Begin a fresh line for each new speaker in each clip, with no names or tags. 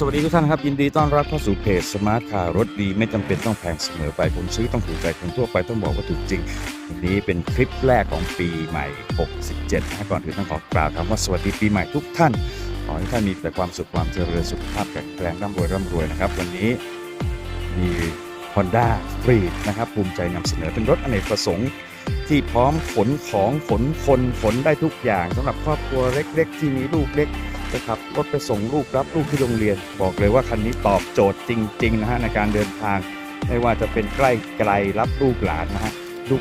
สวัสดีทุกท่านครับ ยินดีต้อนรับเข้าสู่เพจสมาร์ทคาร์รถดีไม่จำเป็นต้องแพงเสมอไปคนซื้อต้องถูกใจคนทั่วไปต้องบอกว่าถูกจริงวันนี้เป็นคลิปแรกของปีใหม่ 67นะก่อนอื่นต้องขอกล่าวคำว่าสวัสดีปีใหม่ทุกท่าน ขอให้ท่านมีแต่ความสุขความเจริญสุขภาพแข็งแรงร่ำรวยร่ำรวยนะครับ วันนี้มี Honda f r e e นะครับภูมิใจนำเสนอเป็นรถอเนกประสงค์ ที่พร้อมขนของขนคนขนได้ทุกอย่างสำหรับครอบครัวเล็ก ๆ ที่มีลูกเล็ก นะครับรถไปส่งลูกรับลูกที่โรงเรียน บอกเลยว่าคันนี้ตอบโจทย์จริงๆนะฮะในการเดินทาง ไม่ว่าจะเป็นใกล้ไกลรับลูกหลานนะฮะ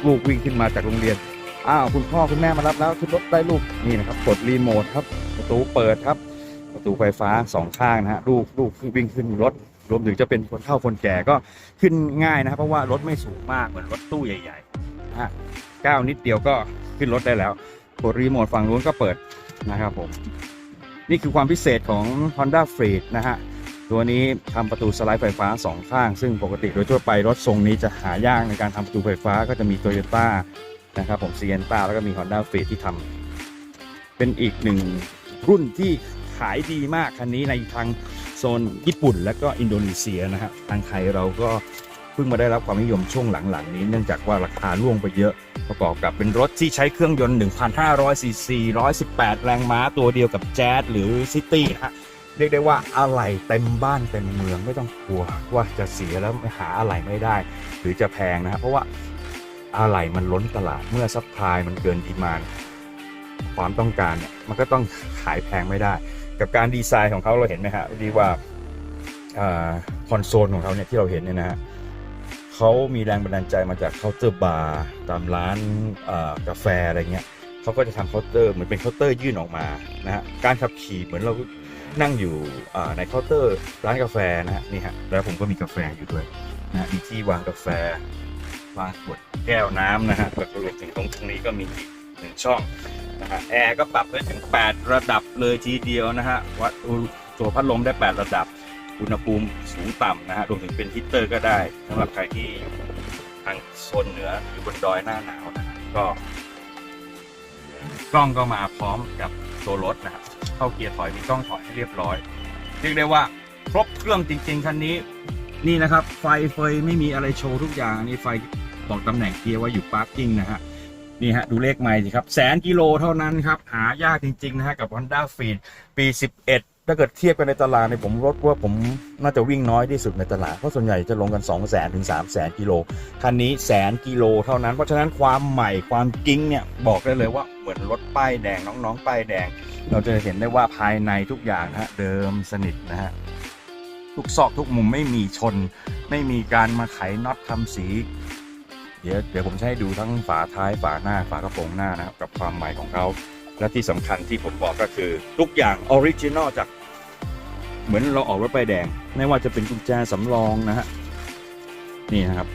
ลูกๆวิ่งขึ้นมาจากโรงเรียนอ้าวคุณพ่อคุณแม่มารับแล้วขึ้นรถได้ลูกนี่นะครับกดรีโมทครับประตูเปิดครับ ประตูไฟฟ้าสองข้างนะฮะลูกลูกวิ่งขึ้นรถ รวมถึงจะเป็นคนเฒ่าคนแก่ก็ขึ้นง่ายนะครับเพราะว่ารถไม่สูงมากเหมือนรถตู้ใหญ่ๆนะฮะก้าวนิดเดียวก็ขึ้นรถได้แล้วกดรีโมทฝั่งนู้นก็เปิดนะครับผม นี่คือความพิเศษของ Honda f r e e d นะฮะ ตัวนี้ทำประตูสไลด์ไฟฟ้า 2 ข้าง ซึ่งปกติโดยทั่วไปรถทรงนี้จะหายากในการทำประตูไฟฟ้าก็จะมี Toyota นะครับผม Sienna แล้วก็มี Honda f r e e d ที่ทำเป็นอีกหนึ่งรุ่นที่ขายดีมากคันนี้ในทางโซนญี่ปุ่นและก็อินโดนีเซียนะฮะทางไทยเราก็ พิ่งมาได้รับความนิยมช่วงหลังๆนี้ เนื่องจากว่าราคาล่วงไปเยอะ ประกอบกับเป็นรถที่ใช้เครื่องยนต์ 1,500ซีซี118 แรงม้าตัวเดียวกับแจ๊สหรือซิตี้นะฮะเรียกได้ว่าอะไหล่เต็มบ้านเต็มเมืองไม่ต้องกลัวว่าจะเสียแล้วหาอะไหล่ไม่ได้ หรือจะแพงนะฮะเพราะว่าอะไหล่มันล้นตลาดเมื่อซัพพลายมันเกินดีมานความต้องการเนี่ยมันก็ต้องขายแพงไม่ได้ กับการดีไซน์ของเขาเราเห็นไหมฮะดีว่าคอนโซลของเขาเนี่ยที่เราเห็นเนี่ยนะฮะ เขามีแรงบันดาลใจมาจากเคาน์เตอร์บาร์ตามร้านกาแฟอะไรเงี้ยเขาก็จะทำเคาน์เตอร์เหมือนเป็นเคาน์เตอร์ยื่นออกมานะฮะการขับขี่เหมือนเรานั่งอยู่ในเคาน์เตอร์ร้านกาแฟนะฮะนี่ฮะแล้วผมก็มีกาแฟอยู่ด้วยนะมีที่วางกาแฟวางขวดแก้วน้ำนะฮะแล้วก็รวมถึงตรงตรงนี้ก็มีหนึ่งช่องนะฮะแอร์ก็ปรับได้ถึง 8 ระดับเลยทีเดียวนะฮะวัดตัวพัดลมได้ 8 ระดับ อุณหภูมิสูงต่ำนะฮะรวมถึงเป็นฮีตเตอร์ก็ได้สำหรับใครที่ทางโซนเหนือหรือบนดอยหน้าหนาวนะก็ กล้องก็มาพร้อมกับตัวรถนะครับเข้าเกียร์ถอยมีกล้องถอยให้เรียบร้อย เรียกได้ว่าครบเครื่องจริง ๆ คันนี้นี่นะครับ ไฟเฟยไม่มีอะไรโชว์ทุกอย่างนนี้ไฟบอกตำแหน่งเกียร์ว่าอยู่พาร์กิ้งนะฮะนี่ฮะดูเลขไมล์สิครับ แสนกิโลเท่านั้นครับ หายากจริง ๆ นะฮะกับ Honda f e e d ปี 11 ถ้าเกิดเทียบกันในตลาดเนี่ยผมรถว่าผมน่าจะวิ่งน้อยที่สุดในตลาด เพราะส่วนใหญ่จะลงกัน 2 0 0 0 0 0ถึง3 0 0 0 0กิโล คันนี้แสนกิโลเท่านั้น เพราะฉะนั้นความใหม่ความกิ้งเนี่ยบอกได้เลยว่าเหมือนรถป้ายแดงน้องๆป้ายแดง เราจะเห็นได้ว่าภายในทุกอย่างนะฮะเดิมสนิทนะฮะทุกซอกทุกมุมไม่มีชน ไม่มีการมาไขน็อตทำสี เดี๋ยวเดี๋ยวผมจะให้ดูทั้งฝาท้ายฝาหน้าฝากระโปรงหน้านะครับกับความใหม่ของเขาและที่สำคัญที่ผมบอกก็คือทุกอย่างออริจินอลจาก เหมือนเราออกรถป้ายแดง ไม่ว่าจะเป็นกุญแจสำรองนะฮะ นี่นะครับ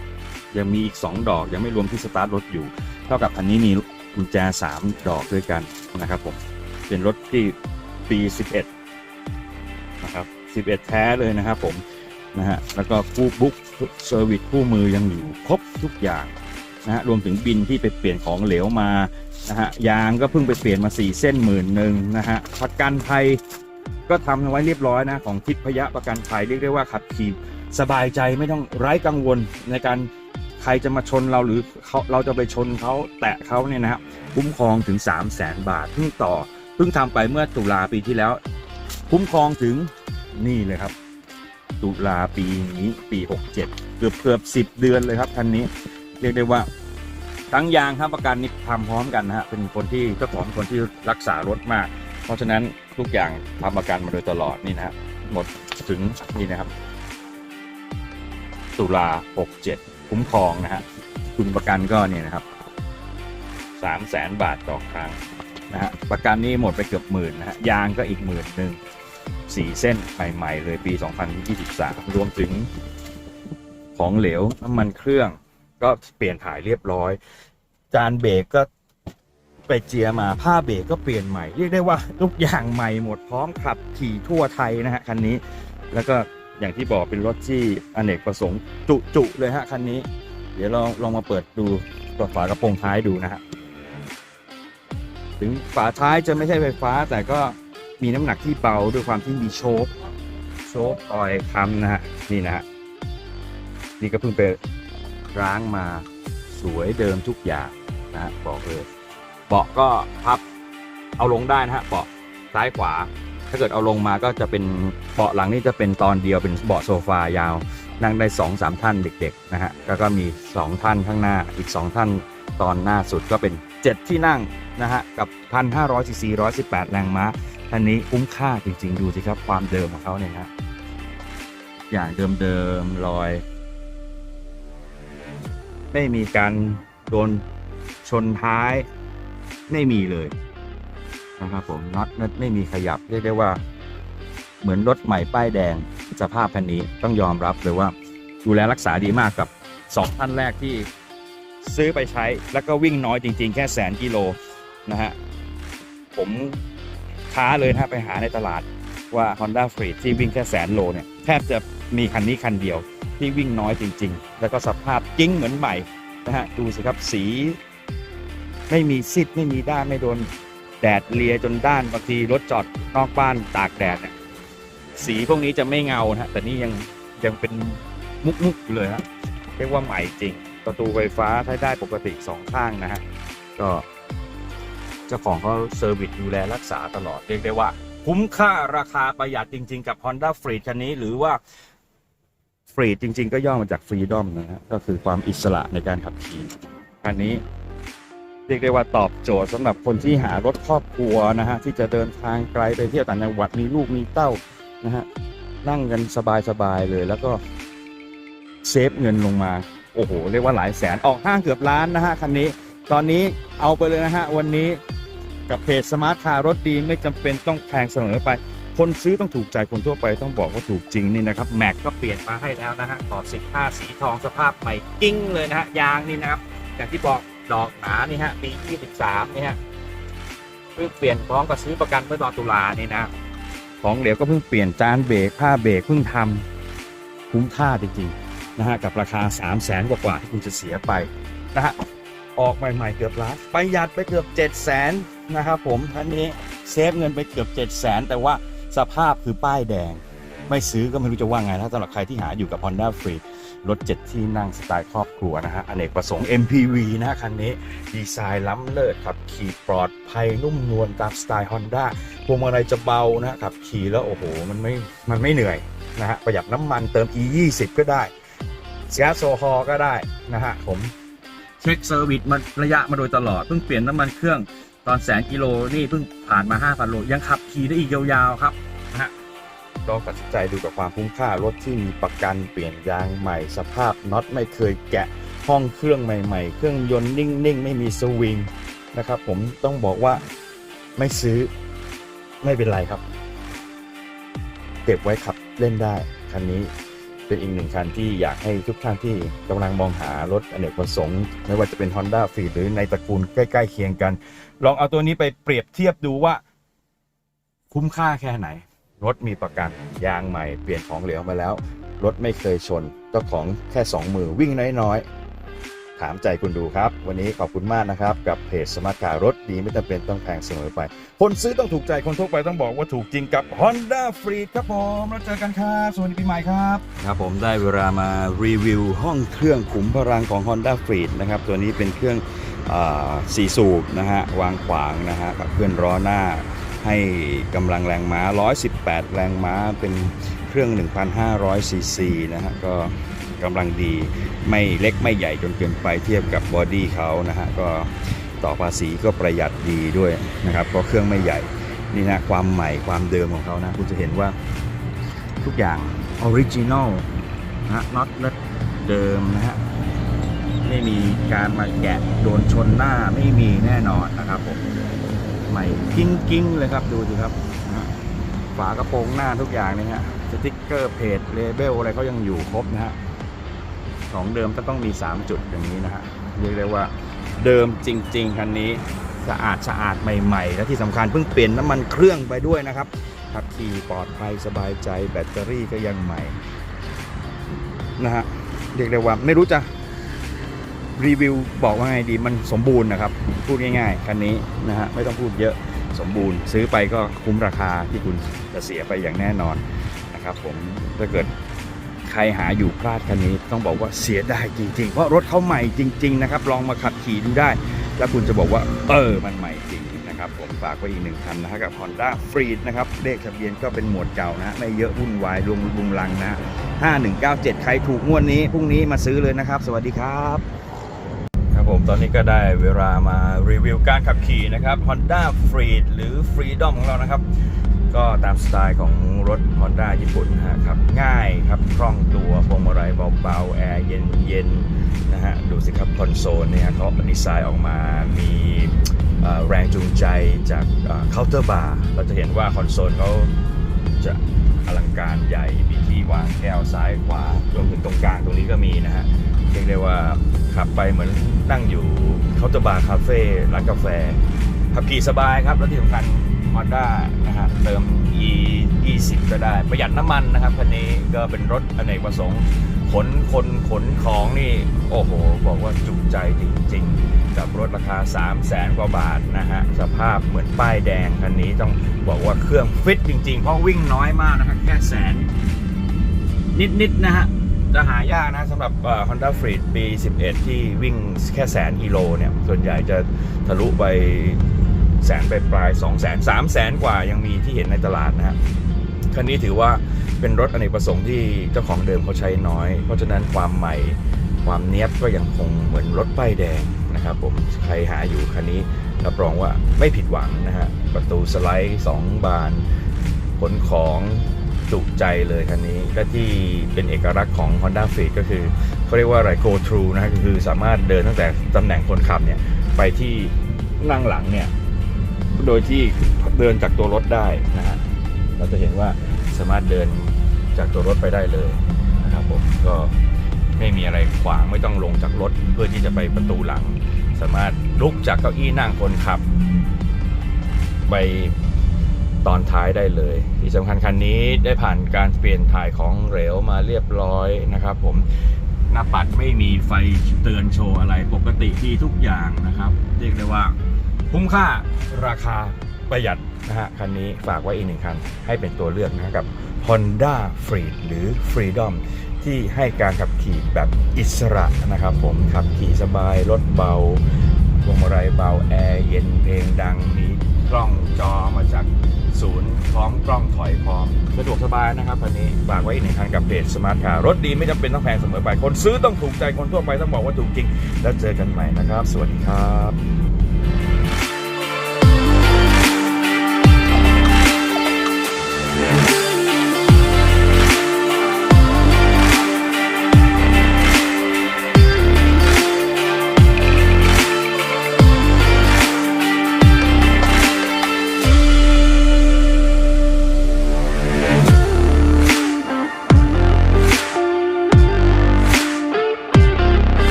ยังมีอีก 2 ดอกยังไม่รวมที่สตาร์ทรถอยู่ เท่ากับคันนี้มีกุญแจ 3 ดอกด้วยกันนะครับผม เป็นรถที่ปี 11 นะครับ 11 แท้เลยนะครับผม นะฮะ แล้วก็คู่บุ๊กเซอร์วิสคู่มือยังอยู่ครบทุกอย่างนะฮะ รวมถึงบินที่ไปเปลี่ยนของเหลวมา นะฮะ ยางก็เพิ่งไปเปลี่ยนมา 4 เส้นหมื่นหนึ่งนะฮะประกันภัย ก็ทำไว้เรียบร้อยนะของทิพยะประกันภัยเรียกได้ว่าขับขี่สบายใจไม่ต้องไร้กังวลในการใครจะมาชนเราหรือเขาเราจะไปชนเขาแตะเขาเนี่ยนะฮะคุ้มครองถึง 3 0 0แสนบาทเพิ่งต่อเพิ่งทำไปเมื่อตุลาปีที่แล้ว คุ้มครองถึงนี่เลยครับ ตุลาปีนี้ปี 67 เกือบเกือบ 10 เดือนเลยครับคันนี้ เรียกได้ว่าทั้งยางทั้งประกันนี่ทำพร้อมกันนะฮะเป็นคนที่เจ้าของเป็นคนที่รักษารถมาก เพราะฉะนั้น ทุกอย่างทำประกันมาโดยตลอดนี่นะฮะหมดถึงนี่นะครับ ตุลา67 คุ้มครองนะฮะคุณประกันก็เนี่ยนะครับ3 0 0แสนบาทต่อครั้งนะฮะประกันนี่หมดไปเกือบหมื่นนะฮะยางก็อีกหมื่นหนึ่งสี่เส้นใหม่ๆเลยปี 2023 รวมถึงของเหลวน้ำมันเครื่องก็เปลี่ยนถ่ายเรียบร้อย จานเบรกก็ ไปเจียมาผ้าเบรกก็เปลี่ยนใหม่ เรียกได้ว่าทุกอย่างใหม่หมดพร้อมขับขี่ทั่วไทยนะฮะคันนี้ แล้วก็อย่างที่บอกเป็นรถที่อเนกประสงค์จุจุๆเลยฮะคันนี้ เดี๋ยวลองลองมาเปิดดูตัวฝากระโปรงท้ายดูนะฮะถึงฝาท้ายจะไม่ใช่ไฟฟ้า แต่ก็มีน้ำหนักที่เบาด้วยความที่มีโชคโชคออยค้ำนะฮะนี่นะฮะนี่ก็เพิ่งไปร้างมาสวยเดิมทุกอย่างนะบอกเลย เบาะก็พับเอาลงได้นะฮะเบาะซ้ายขวา ถ้าเกิดเอาลงมาก็จะเป็นเบาะหลังนี่จะเป็นตอนเดียวเป็นเบาะโซฟายาว นั่งได้2อสามท่านเด็กๆนะฮะแล้วก็มี 2 ท่านข้างหน้าอีก 2 ท่านตอนหน้าสุดก็เป็น 7 ที่นั่งนะฮะกับ 1,500ซีซี118 แรงม้าท่านนี้คุ้มค่าจริงๆ ดูสิครับความเดิมของเขาเนี่ยนะอย่างเดิมๆรอย ไม่มีการโดนชนท้าย ไม่มีเลยนะครับผมน็อตไม่มีขยับเรียกได้ว่า เหมือนรถใหม่ป้ายแดงสภาพคันนี้ต้องยอมรับเลยว่าดูแลรักษาดีมากกับ 2 ท่านแรกที่ซื้อไปใช้แล้วก็วิ่งน้อยจริง ๆ แค่แสนกิโลนะฮะผมท้าเลยนะฮะไปหาในตลาดว่า Honda f r e e ที่วิ่งแค่แสนโลเนี่ยแทบจะมีคันนี้คันเดียวที่วิ่งน้อยจริง ๆ แล้วก็สภาพกิ้งเหมือนใหม่นะฮะดูสิครับสี ไม่มีซิดไม่มีด้านไม่โดนแดดเลียจนด้านบางทีรถจอดนอกบ้านตากแดดเนี่ยสีพวกนี้จะไม่เงานะฮะแต่นี่ยังยังเป็นมุกๆอยู่เลยฮะเรียกว่าใหม่จริง ประตูไฟฟ้าใช้ได้ปกติสองข้างนะฮะก็เจ้าของเขาเซอร์วิสดูแลรักษาตลอดเรียกได้ว่า คุ้มค่าราคาประหยัดจริง ๆ กับ Honda f r e e คันนี้หรือว่าฟรีจริง ๆ ก็ย่อมาจากฟรีดอมนะฮะก็คือความอิสระในการขับขี่คันนี้ เรียกได้ว่าตอบโจทย์สำหรับคนที่หารถครอบครัวนะฮะที่จะเดินทางไกลไปเที่ยวต่างจังหวัดมีลูกมีเต้านะฮะนั่งกันสบายๆเลยแล้วก็เซฟเงินลงมา โอ้โห เรียกว่าหลายแสนออกห้างเกือบล้านนะฮะคันนี้ ตอนนี้เอาไปเลยนะฮะ วันนี้กับเพจสมาร์ทคาร์รถดีไม่จำเป็นต้องแพงเสมอไป คนซื้อต้องถูกใจคนทั่วไปต้องบอกว่าถูกจริงนี่นะครับ แม็กก็เปลี่ยนมาให้แล้วนะฮะขอบ15 สีทองสภาพใหม่กิ้งเลยนะฮะยางนี่นะครับ อย่างที่บอก ดอกหนานี่ฮะปี23นี่ฮะเพิ่งเปลี่ยนพร้อมกับซื้อประกันเมื่อตอนตุลานี่นะของเหลวก็เพิ่งเปลี่ยนจานเบรกผ้าเบรกเพิ่งทำคุ้มค่าจริงๆนะฮะกับราคา3 0 0แสนกว่าๆที่คุณจะเสียไปนะฮะออกใหม่ๆเกือบล้านประหยัดไปเกือบ7 0 0แสนนะครับผมท่านนี้เซฟเงินไปเกือบ7 0 0แสนแต่ว่าสภาพคือป้ายแดง ไม่ซื้อก็ไม่รู้จะว่าไงถ้าสำหรับใครที่หาอยู่กับ Honda f r e e รถ7ที่นั่งสไตล์ครอบครัวนะฮะอเนกประสงค์ MPV นะฮะคันนี้ ดีไซน์ล้ำเลิศขับขี่ปลอดภัยนุ่มนวลตามสไตล์ Honda พวงมาลัยจะเบานะฮะขับขี่แล้วโอ้โห มันไม่มันไม่เหนื่อยนะฮะประหยัดน้ำมันเติม E 2 0ก็ได้แก๊สโซฮอลก็ได้นะฮะผมเช็คเซอร์วิสมาระยะมาโดยตลอดเพิ่งเปลี่ยนน้ำมันเครื่องตอนแสนกิโลนี่เพิ่งผ่านมา 5,000โลยังขับขี่ได้อีกยาวๆครับ ลองตัดสินใจดูกับความคุ้มค่ารถที่มีประกันเปลี่ยนยางใหม่สภาพน็อตไม่เคยแกะห้องเครื่องใหม่ๆ เครื่องยนต์นิ่งๆ ไม่มีสวิงนะครับ ผมต้องบอกว่าไม่ซื้อไม่เป็นไรครับ เก็บไว้ขับเล่นได้คันนี้เป็นอีกหนึ่งคันที่อยากให้ทุกท่านที่กำลังมองหารถอเนกประสงค์ ไม่ว่าจะเป็น Honda f e e หรือในตระกูลใกล้ๆเคียงกัน ลองเอาตัวนี้ไปเปรียบเทียบดูว่าคุ้มค่าแค่ไหน รถมีประกันยางใหม่เปลี่ยนของเหลวมาแล้ว รถไม่เคยชนเจ้าของแค่ 2 มือวิ่งน้อยๆ ถามใจคุณดูครับ วันนี้ขอบคุณมากนะครับ กับเพจสมาร์ทคารรถดีไม่จำเป็นต้องแพงเสมอไป คนซื้อต้องถูกใจคนทั่วไปต้องบอกว่าถูกจริงกับ Honda f r e e ครับผมแล้วเจอกันครับสวัสดีปีใหม่ครับครับผมได้เวลามารีวิวห้องเครื่องขุมพลังของ Honda f r e e นะครับตัวนี้เป็นเครื่องสี่สูบนะฮะวางขวางนะฮะกับเคลื่อนล้อหน้า ให้กำลังแรงม้า 118 แรงม้าเป็นเครื่อง 1,500 ซีซีนะฮะก็กำลังดีไม่เล็กไม่ใหญ่จนเกินไปเทียบกับบอดี้เขานะฮะก็ต่อภาษีก็ประหยัดดีด้วยนะครับเพราะเครื่องไม่ใหญ่นี่นะความใหม่ความเดิมของเขานะคุณจะเห็นว่าทุกอย่างออริจินอลนะฮะน็อตเดิมนะฮะไม่มีการมาแกะโดนชนหน้าไม่มีแน่นอนนะครับผม ใหม่กิ้งกิ้งเลยครับดูสิครับฝากระโปรงหน้าทุกอย่างเนี่ยฮะสติ๊กเกอร์เพจเลเบลอะไรเขายังอยู่ครบนะฮะของเดิมก็ต้องมี 3 จุดอย่างนี้นะฮะเรียกได้ว่าเดิมจริง ๆคันนี้สะอาดสะอาดใหม่ ๆ และที่สำคัญเพิ่งเปลี่ยนน้ำมันเครื่องไปด้วยนะครับขับขี่ปลอดภัยสบายใจแบตเตอรี่ก็ยังใหม่นะฮะเรียกได้ว่าไม่รู้จะ รีวิวบอกว่าไงดีมันสมบูรณ์นะครับ พูดง่ายๆ คันนี้นะฮะไม่ต้องพูดเยอะสมบูรณ์ ซื้อไปก็คุ้มราคาที่คุณจะเสียไปอย่างแน่นอนนะครับผมถ้าเกิดใครหาอยู่พลาดคันนี้ต้องบอกว่าเสียดายจริง ๆ เพราะรถเขาใหม่จริง ๆ นะครับ ลองมาขับขี่ดูได้ แล้วคุณจะบอกว่าเออมันใหม่จริงนะครับผมฝากไว้อีกหนึ่งคันนะฮะกับ Honda Freed นะครับเลขทะเบียนก็เป็นหมวดเก่านะฮะไม่เยอะวุ่นวายรวงบุงลังนะ5197 ใครถูกงวดนี้พรุ่งนี้มาซื้อเลยนะครับ สวัสดีครับ ตอนนี้ก็ได้เวลามารีวิวการขับขี่นะครับ Honda Freed หรือ Freedom ของเรานะครับ ก็ตามสไตล์ของรถ Honda ญี่ปุ่นนะครับ ง่ายครับคล่องตัวพวงมาลัยเบาๆ แอร์เย็นๆนะฮะดูสิครับคอนโซลเนี่ยเขาดีไซน์ออกมามีแรงจูงใจจากเคาน์เตอร์บาร์เราจะเห็นว่าคอนโซลเขาจะอลังการใหญ่มีที่วางแก้วซ้ายขวารวมถึงตรงกลางตรงนี้ก็มีนะฮะเรียกได้ว่า ขับไปเหมือนนั่งอยู่เคาน์เตอร์บาร์คาเฟ่ร้านกาแฟขับขี่สบายครับ แล้วที่สำคัญ Honda นะฮะเติม e 20ก็ได้ ประหยัดน้ำมันนะครับคันนี้ก็เป็นรถอเนกประสงค์ ขนคนขนของนี่ โอ้โห บอกว่าจุใจจริง ๆ กับรถราคา 3 0 0แสนกว่าบาทนะฮะ สภาพเหมือนป้ายแดงคันนี้ต้องบอกว่าเครื่องฟิตจริง ๆ เพราะวิ่งน้อยมากนะครับแค่แสนนิดๆนะฮะ จะหายากนะสำหรับเอ่อ Honda Freed ปี 11 ที่วิ่งแค่แสนกิโลเนี่ย ส่วนใหญ่จะทะลุไปแสนไปปลาย2 0 0 0 0 3 0 0แสนกว่ายังมีที่เห็นในตลาดนะฮะคันนี้ถือว่าเป็นรถอเนกประสงค์ที่เจ้าของเดิมเขาใช้น้อย เพราะฉะนั้นความใหม่ความเนี้ยบก็ยังคงเหมือนรถป้ายแดงนะครับผมใครหาอยู่คันนี้รับรองว่าไม่ผิดหวังนะฮะประตูสไลด์ 2 บานขนของ จุใจเลยคันนี้และที่เป็นเอกลักษณ์ของ Honda f e e d ก็คือเขาเรียกว่าอะไร go through นะฮะก็คือสามารถเดินตั้งแต่ตำแหน่งคนขับเนี่ยไปที่นั่งหลังเนี่ยโดยที่เดินจากตัวรถได้นะฮะเราจะเห็นว่าสามารถเดินจากตัวรถไปได้เลยนะครับผมก็ไม่มีอะไรขวางไม่ต้องลงจากรถเพื่อที่จะไปประตูหลัง สามารถลุกจากเก้าอี้นั่งคนขับ ไป ตอนท้ายได้เลย ที่สำคัญคันนี้ได้ผ่านการเปลี่ยนถ่ายของเหลวมาเรียบร้อยนะครับ ผมหน้าปัดไม่มีไฟเตือนโชว์อะไรปกติที่ทุกอย่างนะครับ เรียกได้ว่าคุ้มค่าราคาประหยัดนะฮะคันนี้ฝากไว้อีกหนึ่งคัน ให้เป็นตัวเลือกนะกับ Honda Freed หรือ Freedom ที่ให้การขับขี่แบบอิสระนะครับผมขับขี่สบายรถเบาพวงมาลัยเบาแอร์เย็นเพลงดังมี กล้องจอมาจากศูนย์พร้อมกล้องถอยพร้อมสะดวกสบายนะครับคันนี้ฝากไว้อีกหนึ่งคันกับเพจสมาร์ทคาร์รถดีไม่จำเป็นต้องแพงเสมอไปคนซื้อต้องถูกใจคนทั่วไปต้องบอกว่าถูกจริง แล้วเจอกันใหม่นะครับ สวัสดีครับ